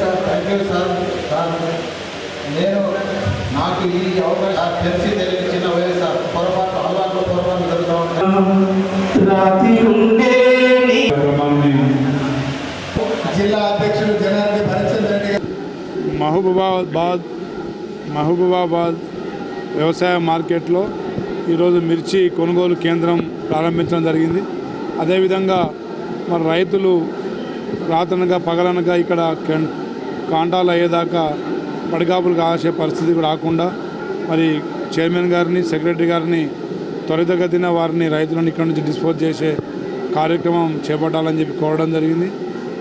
Sir thank you sir sir. నేను నాకు ఈ అవకాశం తెలిసి తెలియని చిన్న వయసు సార్. పొరపాటు అలవాట్లు పొరపాటు జరుగుతూ జిల్లా అధ్యక్షులు జనారెడ్డి భరచంద్ర రెడ్డి గారు. మహబూబాబాద్ మహబూబాబాద్ వ్యవసాయ మార్కెట్లో ఈరోజు మిర్చి కొనుగోలు కేంద్రం ప్రారంభించడం జరిగింది. అదేవిధంగా మరి రైతులు రాత్రనగా పగలనగా ఇక్కడ కాంటాలు అయ్యేదాకా పడిగాపులు కాసే పరిస్థితి కూడా రాకుండా మరి చైర్మన్ గారిని సెక్రటరీ గారిని త్వరితగతిన వారిని రైతులను ఇక్కడ నుంచి డిస్పోజ్ చేసే కార్యక్రమం చేపట్టాలని చెప్పి కోరడం జరిగింది.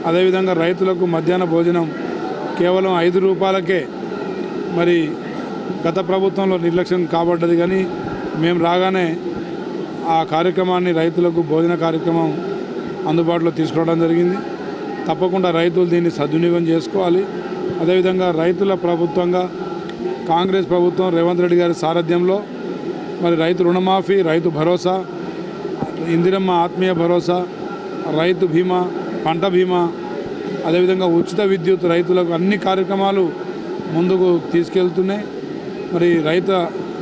అదేవిధంగా రైతులకు మధ్యాహ్న భోజనం కేవలం ఐదు రూపాయలకే మరి గత ప్రభుత్వంలో నిర్లక్ష్యం కాబడ్డది కానీ మేము రాగానే ఆ కార్యక్రమాన్ని రైతులకు భోజన కార్యక్రమం అందుబాటులో తీసుకురావడం జరిగింది. తప్పకుండా రైతులు దీన్ని సద్వినియోగం చేసుకోవాలి. అదేవిధంగా రైతుల ప్రభుత్వంగా కాంగ్రెస్ ప్రభుత్వం రేవంత్ రెడ్డి గారి సారథ్యంలో మరి రైతు రుణమాఫీ రైతు భరోసా ఇందిరమ్మ ఆత్మీయ భరోసా రైతు బీమా పంట బీమా అదేవిధంగా ఉచిత విద్యుత్ రైతులకు అన్ని కార్యక్రమాలు ముందుకు తీసుకెళ్తున్నాయి. మరి రైత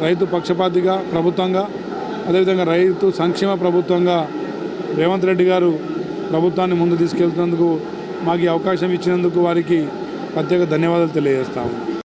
రైతు పక్షపాతిగా ప్రభుత్వంగా అదేవిధంగా రైతు సంక్షేమ ప్రభుత్వంగా రేవంత్ రెడ్డి గారు ప్రభుత్వాన్ని ముందు తీసుకెళ్తున్నందుకు మాకు ఈ అవకాశం ఇచ్చినందుకు వారికి ప్రత్యేక ధన్యవాదాలు తెలియజేస్తాము